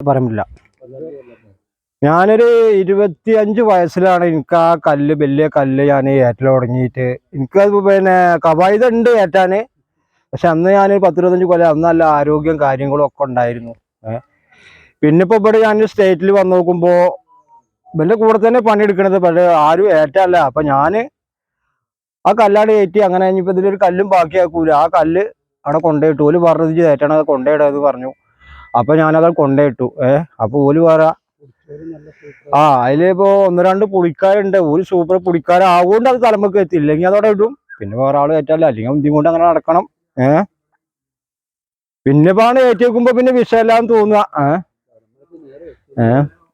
പറമ്പില്ല ഞാനൊരു ഇരുപത്തി അഞ്ച് വയസ്സിലാണ് എനിക്ക് ആ കല്ല് വലിയ കല്ല് ഞാൻ ഏറ്റൽ തുടങ്ങിയിട്ട്. എനിക്കത് പിന്നെ കവായുധ ഉണ്ട് ഏറ്റാന്. പക്ഷെ അന്ന് ഞാൻ പത്തിരുപത്തഞ്ച് കൊല്ലം അന്ന് നല്ല ആരോഗ്യം കാര്യങ്ങളും ഒക്കെ ഉണ്ടായിരുന്നു. പിന്നെ ഇപ്പൊ ഇവിടെ ഞാൻ സ്റ്റേറ്റിൽ വന്ന് നോക്കുമ്പോ ഇവന്റെ കൂടെ തന്നെ പണിയെടുക്കണത് പക്ഷെ ആരും ഏറ്റല്ല. അപ്പൊ ഞാൻ ആ കല്ലാട് ഏറ്റി അങ്ങനെ ഇനിയിപ്പോ ഇതിലൊരു കല്ലും ബാക്കിയാക്കൂല. ആ കല്ല് അവിടെ കൊണ്ടുപോയിട്ടു ഓൽ പറഞ്ഞത് ഇജ്ജ് ഏറ്റാണ് അത് കൊണ്ടുപോയിടാന്ന് പറഞ്ഞു. അപ്പൊ ഞാനത് കൊണ്ടേട്ടു ഏഹ് അപ്പൊ ഓൽ വേറെ ആ അതിലിപ്പോ ഒന്ന് രണ്ട് പുളിക്കാരുണ്ട്. ഒരു സൂപ്പർ പുളിക്കാരാവുകൊണ്ട് അത് തലമുക്ക് എത്തി. ഇല്ലെങ്കിൽ അതവിടെ ഇടും. പിന്നെ വേറെ ആൾ കയറ്റാല്ല അല്ലെങ്കിൽ ഇന്ത്യ കൊണ്ട് അങ്ങനെ നടക്കണം. ഏ? പിന്നെ പാണ് വെക്കുമ്പോ പിന്നെ വിഷയമില്ലാന്ന് തോന്നുക. ഏ? ഏ?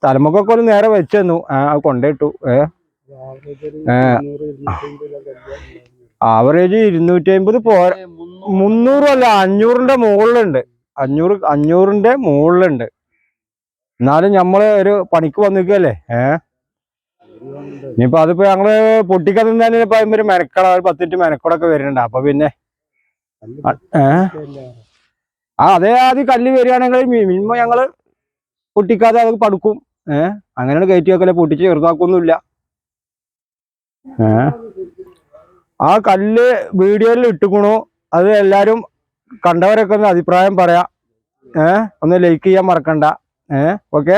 തലമുക്കൊക്കെ ഒരു നേരെ വെച്ചെന്നു ആ അത് കൊണ്ടുപോയിട്ടു ഏ? ആവറേജ് ഇരുന്നൂറ്റി അമ്പത് പോരാ മുന്നൂറും അല്ല അഞ്ഞൂറിന്റെ മുകളിലുണ്ട്. അഞ്ഞൂറ് അഞ്ഞൂറിന്റെ മുകളിലുണ്ട്. എന്നാലും നമ്മൾ ഒരു പണിക്ക് വന്നിക്കല്ലേ ഏ? ഇനിയിപ്പോൾ അതിപ്പോ ഞങ്ങൾ പൊട്ടിക്കാൻ തന്നെ ഇപ്പൊ ഒരു മെനക്കട ഒരു പത്തിറ്റ് മെനക്കടൊക്കെ വരുന്നുണ്ട്. അപ്പൊ പിന്നെ ആ അതേ ആദ്യം കല്ല് വരികയാണെങ്കിൽ മിനിമം ഞങ്ങൾ പൊട്ടിക്കാതെ അത് പടുക്കും. ഏ? അങ്ങനെയാണ് കയറ്റി വെക്കല്ലേ പൊട്ടിച്ച് ചെറുതാക്കൊന്നുമില്ല. ഏ? ആ കല്ല് വീഡിയോയിൽ ഇട്ടുക്കണു. അത് എല്ലാരും കണ്ടവരൊക്കെ ഒന്ന് അഭിപ്രായം പറയാം. ഏഹ് ഒന്ന് ലൈക്ക് ചെയ്യാൻ മറക്കണ്ട. ഏഹ് ഓക്കെ